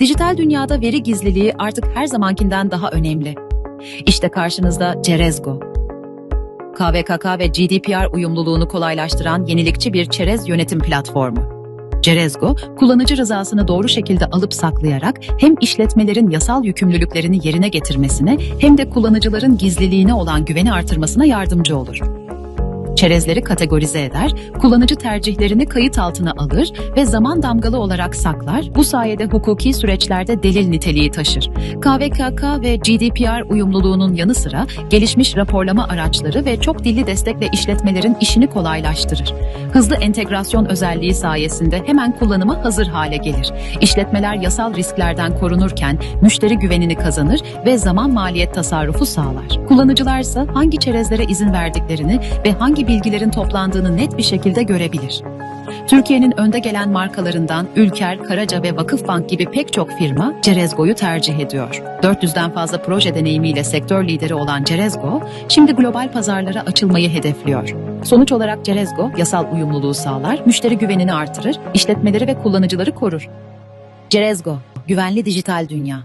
Dijital dünyada veri gizliliği artık her zamankinden daha önemli. İşte karşınızda Cerezgo. KVKK ve GDPR uyumluluğunu kolaylaştıran yenilikçi bir çerez yönetim platformu. Cerezgo, kullanıcı rızasını doğru şekilde alıp saklayarak hem işletmelerin yasal yükümlülüklerini yerine getirmesine hem de kullanıcıların gizliliğine olan güveni artırmasına yardımcı olur. Çerezleri kategorize eder, kullanıcı tercihlerini kayıt altına alır ve zaman damgalı olarak saklar. Bu sayede hukuki süreçlerde delil niteliği taşır. KVKK ve GDPR uyumluluğunun yanı sıra gelişmiş raporlama araçları ve çok dilli destekle işletmelerin işini kolaylaştırır. Hızlı entegrasyon özelliği sayesinde hemen kullanıma hazır hale gelir. İşletmeler yasal risklerden korunurken müşteri güvenini kazanır ve zaman maliyet tasarrufu sağlar. Kullanıcılarsa hangi çerezlere izin verdiklerini ve hangi bilgilerin toplandığını net bir şekilde görebilir. Türkiye'nin önde gelen markalarından Ülker, Karaca ve Vakıfbank gibi pek çok firma Cerezgo'yu tercih ediyor. 400'den fazla proje deneyimiyle sektör lideri olan Cerezgo, şimdi global pazarlara açılmayı hedefliyor. Sonuç olarak Cerezgo, yasal uyumluluğu sağlar, müşteri güvenini artırır, işletmeleri ve kullanıcıları korur. Cerezgo, güvenli dijital dünya.